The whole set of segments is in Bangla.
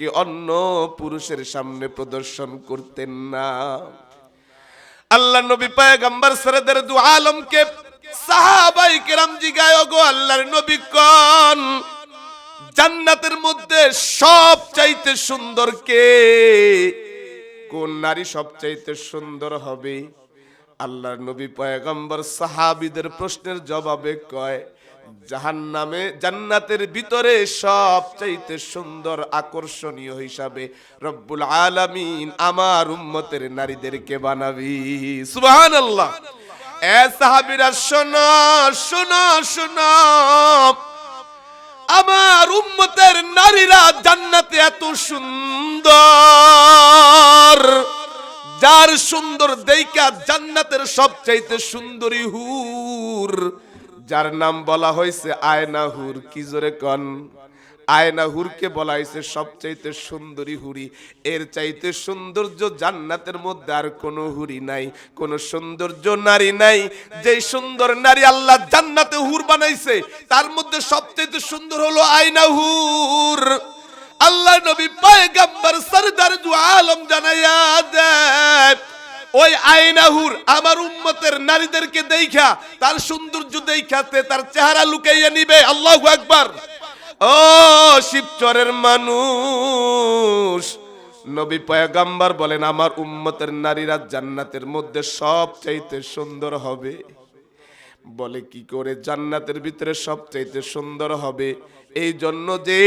সৌন্দর্যকে অন্য পুরুষের সামনে প্রদর্শন করতেন না। আল্লাহ নবী পায়গাম্বার সরদের দু আলমকে সাহাবাই কেরাম জিগায় গো আল্লাহর নবী কন জান্নাতের মধ্যে সব চাইতে সুন্দর কে? কোন নারী সবচাইতে সুন্দর হবে? আল্লাহর নবী পয়গম্বর সাহাবিদের প্রশ্নের জবাবে কয়, জাহান্নামে জান্নাতের ভিতরে সবচাইতে সুন্দর আকর্ষণীয় হিসাবে রব্বুল আলামিন আমার উম্মতের নারীদেরকে বানাবি। সুবহানাল্লাহ। এ সাহাবিরা, শোনো শোনো শোনো, আমার উম্মতের নারীরা জান্নাতে এত সুন্দর যার সুন্দর দেইকা জান্নাতের সবচাইতে সুন্দরী হুর, যার নাম বলা হয়েছে আয়না হুর। কি জোরে কন? আয়না হুরকে বলা হয়েছে সবচাইতে সুন্দরী হুরি এর চাইতে সৌন্দর্য জান্নাতের মধ্যে আর কোনো হুরি নাই, কোনো সৌন্দর্য নারী নাই। যে সুন্দর নারী আল্লাহ জান্নাতে হুর বানাইছে, তার মধ্যে সবচাইতে সুন্দর হলো আয়না হুর। আল্লাহ নবী পয়গম্বর সরদার দু আলম জানাইয়া দেয় ওই আয়নাহুর আমার উম্মতের নারীদেরকে দেখা তার সৌন্দর্য দেখাতে তার চেহারা লুকাইয়া নিবে। আল্লাহু আকবার। ও শিবচরের মানুষ, নবী পয়গাম্বার বলেন, আমার উম্মতের নারীরা জান্নাতের মধ্যে সব চাইতে সুন্দর হবে। বলে, কি করে জান্নাতের ভিতরে সবচাইতে সুন্দর হবে? এই জন্য যে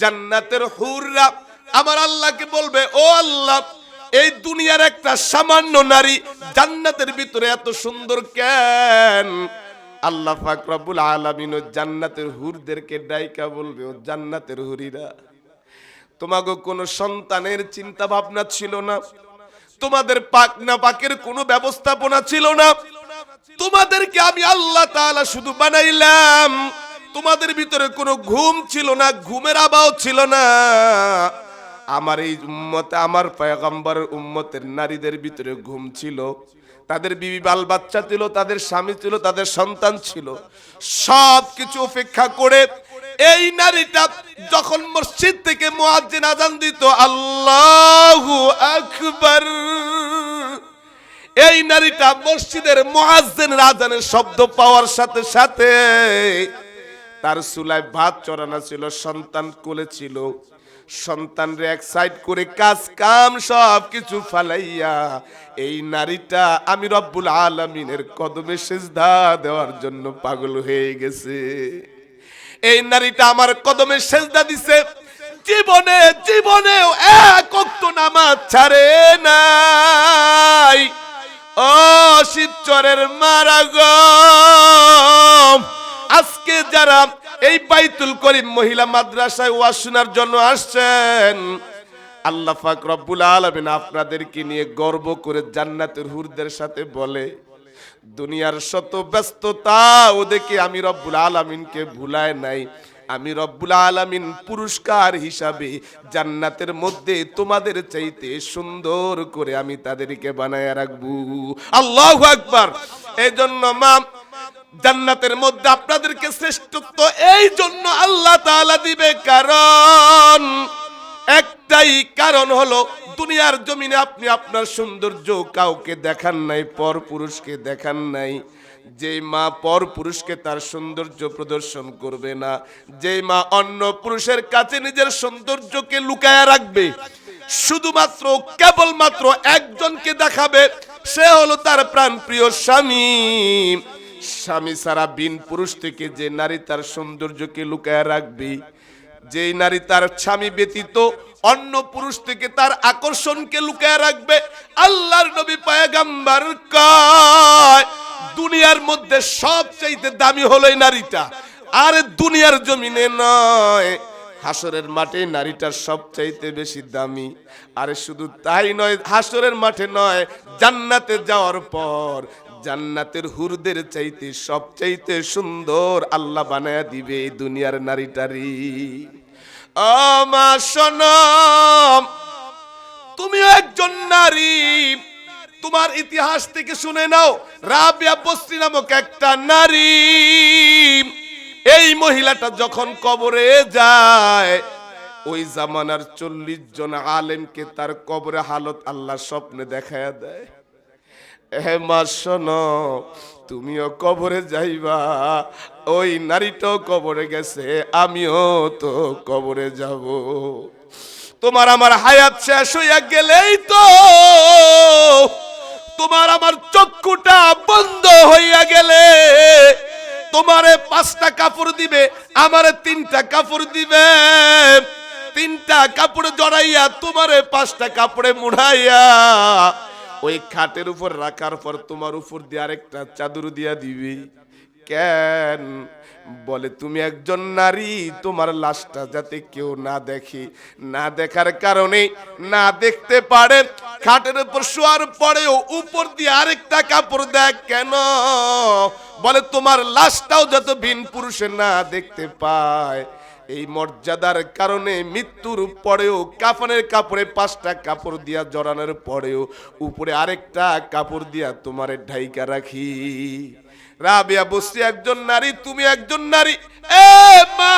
জান্নাতের হুররা আমার আল্লাহকে বলবে, ও আল্লাহ এই দুনিয়ার একটা সামান্য নারী জান্নাতের ভিতরে এত সুন্দর কেন? আল্লাহ পাক রব্বুল আলামিন ও জান্নাতের হুরদেরকে ডাইকা বলবে, ও জান্নাতের হুরিরা তোমাকে কোনো সন্তানের চিন্তা ভাবনা ছিল না? তোমাদের পাক না পাকের কোনো ব্যবস্থাপনা ছিল না? তোমাদেরকে আমি আল্লাহ তাআলা শুধু বানাইলাম। তোমাদের ভিতরে কোনো ঘুম ছিল না, ঘুমের আবাও ছিল না। আমার এই উম্মতে, আমার পয়গম্বরের উম্মতের নারীদের ভিতরে ঘুম ছিল। তাদের বিবি বাল বাচ্চা ছিল, তাদের স্বামী ছিল, তাদের সন্তান ছিল। সব কিছু উপেক্ষা করে এই নারীটা যখন মসজিদ থেকে মুয়াজ্জিন আজান দিত, আল্লাহু আকবার। এই নারীটা মসজিদের মুয়াজ্জিন আজানের শব্দ পাওয়ার সাথে সাথে তার চুলায় ভাত চড়ানো ছিল, সন্তান কোলে ছিল। সন্তানরে এক সাইড করে কাজ কাম সব কিছু ফালাইয়া, এই নারীটা আমি রব্বুল আলমিনের কদমে সেজদা দেওয়ার জন্য পাগল হয়ে গেছে। এই নারীটা আমার কদমে সেজদা দিছে, জীবনে, জীবনেও এক অক্ত নামাজ ছাড়ে নাই। ও শিবচরের মারা আজকে যারা এই বাইতুল করিম মহিলা মাদ্রাসায় ওয়াজ শোনার জন্য আসছেন। আল্লাহ পাক রব্বুল আলামিন আপনাদেরকে নিয়ে গর্ব করে জান্নাতের হুরদের সাথে বলে, দুনিয়ার শত ব্যস্ততা ওদেরকে আমি রব্বুল আলামিনকে ভুলায় নাই। আমি রব্বুল আলামিন পুরস্কার হিসাবে জান্নাতের মধ্যে তোমাদের চাইতে সুন্দর করে আমি তাদেরকে বানায় রাখব। আল্লাহু আকবার! এই জন্য মা জান্নাতের মধ্যে আপনাদেরকে শ্রেষ্ঠত্ব এই জন্য আল্লাহ তাআলা দিবে। কারণ একটাই কারণ হলো, দুনিয়ার জমিনে আপনি আপনার সৌন্দর্য কাউকে দেখান নাই, পর পুরুষকে দেখান নাই। যে মা পর পুরুষকে তার সৌন্দর্য প্রদর্শন করবে না যে মা অন্য পুরুষের কাছে নিজের সৌন্দর্যকে লুকায়া রাখবে, শুধুমাত্র, কেবলমাত্র একজনকে দেখাবে, সে হলো তার প্রাণ প্রিয় স্বামী। স্বামী সারা বিন পুরুষ থেকে যে নারী তার সৌন্দর্যকে লুকায় রাখবে, যেই নারী তার স্বামী ব্যতীত অন্য পুরুষ থেকে তার আকর্ষণকে লুকায় রাখবে, আল্লাহর নবী পায়গাম্বার কয়, দুনিয়ার মধ্যে সবচাইতে দামি হলো এই নারীটা। আর দুনিয়ার জমিনে নয়, হাসরের মাঠে নারীটার সবচাইতে বেশি দামি। আর শুধু তাই নয়, হাসরের মাঠে নয়, জান্নাতে যাওয়ার পর জান্নাতের হুরদের চাইতে সবচাইতে সুন্দর আল্লাহ বানায় দিবে এই দুনিয়ার নারীটারি আমা সনম তুমিও একজন নারী। তোমার ইতিহাস থেকে শুনে নাও। রাবিয়া বস্তি নামক একটা নারী। এই মহিলাটা যখন কবরে যায়, ওই জামানার চল্লিশ জন আলেমকে তার কবরে হালত আল্লাহ স্বপ্নে দেখায়া দেয়। হে মা শোনো, তুমিও কবরে যাইবা, ওই নারীটাও কবরে গেছে, আমিও তো কবরে যাব। তোমার আমার হায়াত শেষ হইয়া গেলেই তো, তোমার আমার চক্ষুটা বন্ধ হইয়া গেলে, তোমারে পাঁচটা কাপড় দিবে, আমারে তিনটা কাপড় দিবে, তিনটা কাপড় জড়াইয়া তোমারে পাঁচটা কাপড়ে মুড়াইয়া ওই খাটের উপর রাখার পর তোমার উপর দিয়ে আরেকটা চাদর দিয়া দিবি। কেন? বলে, তুমি একজন নারী, তোমার লাশটা যাতে কেউ না দেখে, না দেখার কারণে না দেখতে পারে, খাটের উপর শোয়ার পরেও উপর দিয়ে আরেকটা কাপড় দেখ কেন? বলে, তোমার লাশটাও যত ভিন পুরুষে না দেখতে পায়। এই মর্যাদার কারণে মৃত্যুর পরেও কাফনের কাপড়ে পাঁচটা কাপড় দিয়া জড়ানোর পরেও উপরে আরেকটা কাপড় দিয়া তোমার ঢাইকা রাখি। রাবিয়া বসরি একজন নারী, তুমি একজন নারী। এ মা!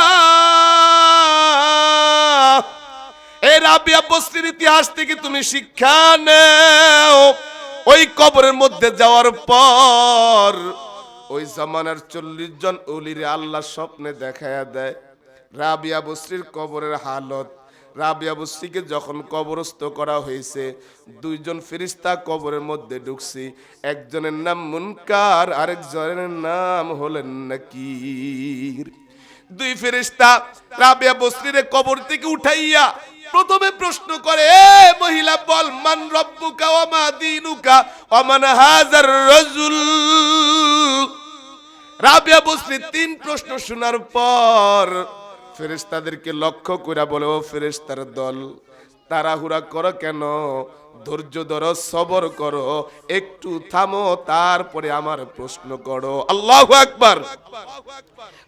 এই রাবিয়া বস্তির ইতিহাস থেকে তুমি শিক্ষা নেও। ওই কবরের মধ্যে যাওয়ার পর ওই জামানার চল্লিশ জন অলিরে আল্লাহ স্বপ্নে দেখায়া দেয়। রাবিয়া বস্রির কবরের হালত। রাবিয়া বস্রিকে যখন কবরস্থ করা হয়েছে, দুইজন ফেরিস্তা কবরের মধ্যে ঢুকছি। একজনের নাম মুনকার, আরেকজনের নাম হলেন নাকির। দুই ফেরিস্তা রাবিয়া বস্রিরে কবর থেকে উঠাইয়া প্রথমে প্রশ্ন করে, এ মহিলা, বল, মান রব্বুকা ওয়া মা দিনুকা ওয়া মান হাজার রাজুল? রাবিয়া বসরি তিন প্রশ্ন শোনার পর ফেরেশতাদেরকে লক্ষ্য করে বলে, ও ফেরেশতার দল, তাড়াহুড়া করো কেন? ধৈর্য ধরো, সবর করো, একটু থামো, তারপরে আমার প্রশ্ন করো। আল্লাহ আকবার।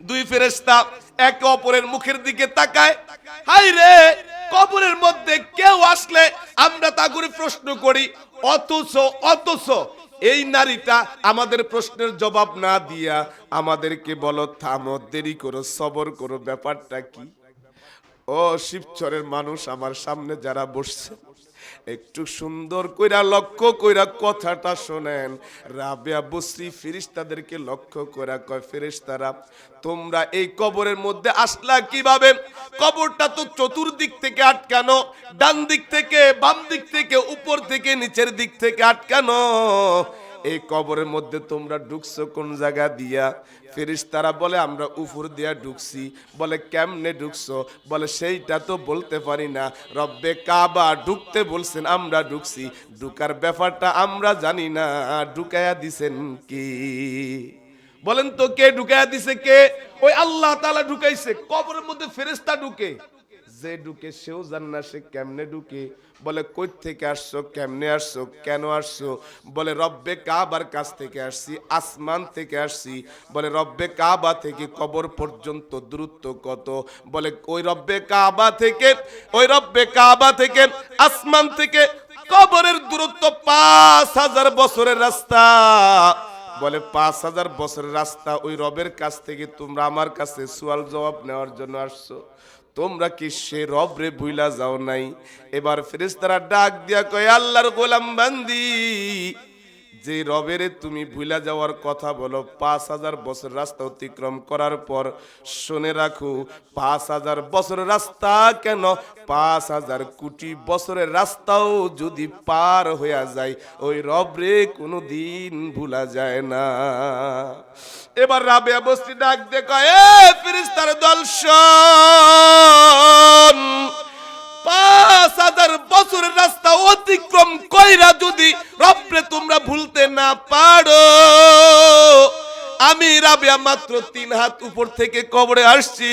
দুই ফেরেশতা একে অপরের মুখের দিকে তাকায়। হাই রে, কবরের মধ্যে কেউ আসলে আমরা তা করে প্রশ্ন করি, অথচ অথচ এই নারীটা আমাদের প্রশ্নের জবাব না দিয়া আমাদেরকে বলো, থামো, দেরি করো, সবর করো, ব্যাপারটা কি? ও শিবচরের মানুষ আমার সামনে যারা বসছে একটু সুন্দর কইরা লক্ষ্য কইরা কথাটা শোনেন। রাবিয়া বসরি ফেরিস্তাদেরকে লক্ষ্য কইরা কয় ফেরিস্তারা তোমরা এই কবরের মধ্যে আসলা কীভাবে? কবরটা তো চতুর্দিক থেকে আটকানো, ডান দিক থেকে, বাম দিক থেকে, উপর থেকে, নিচের দিক থেকে আটকানো। এই কবরের মধ্যে তোমরা ঢুকছো কোন জায়গা দিয়া? ফেরিস্তারা বলে, আমরা উপর দিয়া ঢুকছি। বলে, কেমনে ঢুকছো? বলে, সেইটা তো বলতে পারি না। রব্বে কাবা ঢুকতে বলছেন, আমরা ঢুকছি। ঢুকার ব্যাপারটা আমরা জানি না। ঢুকায়া দিছেন কি? বলেন তো কে ঢুকায়া দিছে কে? ওই আল্লাহ তালা ঢুকাইছে। কবরের মধ্যে ফেরেস্তা ঢুকে। যে ঢুকে সেও জান না সে কেমনে ঢুকে। বলে, কই থেকে আসছো? কেমনে আসছো? কেন আসছো? বলে, রব্বে কাবার কাছ থেকে আসছি, আসমান থেকে আসছি। বলে, রব্বে কাবা থেকে কবর পর্যন্ত দূরত্ব কত? বলে, ওই রব্বে কাবা থেকে, ওই রব্বে কাবা থেকে, আসমান থেকে কবরের দূরত্ব পাঁচ হাজার বছরের রাস্তা। বলে, পাঁচ হাজার বছরের রাস্তা ওই রবের কাছ থেকে তোমরা আমার কাছে সোয়াল জবাব নেওয়ার জন্য আসছো। তোমরা কি সে রবরে বুইলা যাও নাই? এবার ফেরেস্তারা ডাক দিয়া কয়, আল্লাহর গোলাম বান্দি যে রবের তুমি ভুলা যাওয়ার কথা বলো, পাঁচ হাজার বছর রাস্তা অতিক্রম করার পর শুনে রাখো, পাঁচ হাজার বছর রাস্তা কেন? পাঁচ হাজার কোটি বছরের রাস্তাও যদি পার হইয়া যায়, ওই রবরে কোনো দিন ভুলা যায় না। এবার রাবেয়া বস্তি ডাক দে কয় ফিরিস্তার দল শোন পাঁচ হাজার বছরের রাস্তা অতিক্রম কইরা যদি রবরে তোমরা ভুলতে না পারো। আমি রাবিয়া মাত্র তিন হাত উপর থেকে কবরে আসছি।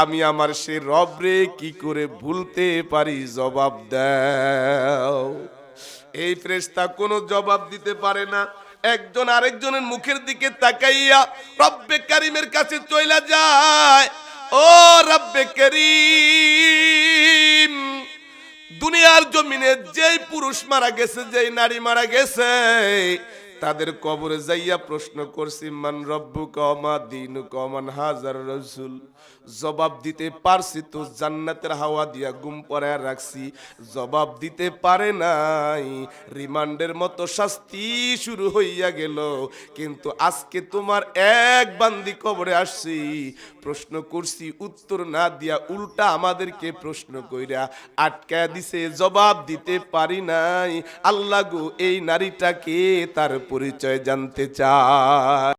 আমি আমার সে রবরে কি করে ভুলতে পারি জবাব দাও। এই ফ্রেস্তা কোনো জবাব দিতে পারে না। একজন আরেকজনের মুখের দিকে তাকাইয়া রব্বে কারিমের কাছে চইলা যায়। ও রব্বে করিম! জমিনে যেই পুরুষ মারা গেছে, যেই নারী মারা গেছে, তাদের কবরে যাইয়া প্রশ্ন করছি, মান রব্বু কমা দিন কমান হাজার রসুল? জবাব দিতে পারছি তো জান্নাতের হাওয়া দিয়া গুম পরায় রাখছি। জবাব দিতে পারে নাই, রিমান্ডের মতো শাস্তি শুরু হইয়া গেল। কিন্তু আজকে তোমার এক বান্দি কবরে আসছি, প্রশ্ন করছি, উত্তর না দিয়া উল্টা আমাদেরকে প্রশ্ন কইরা আটকায় দিছে, জবাব দিতে পারি নাই। আল্লাহ গো, এই নারীটাকে তার পরিচয় জানতে চায়।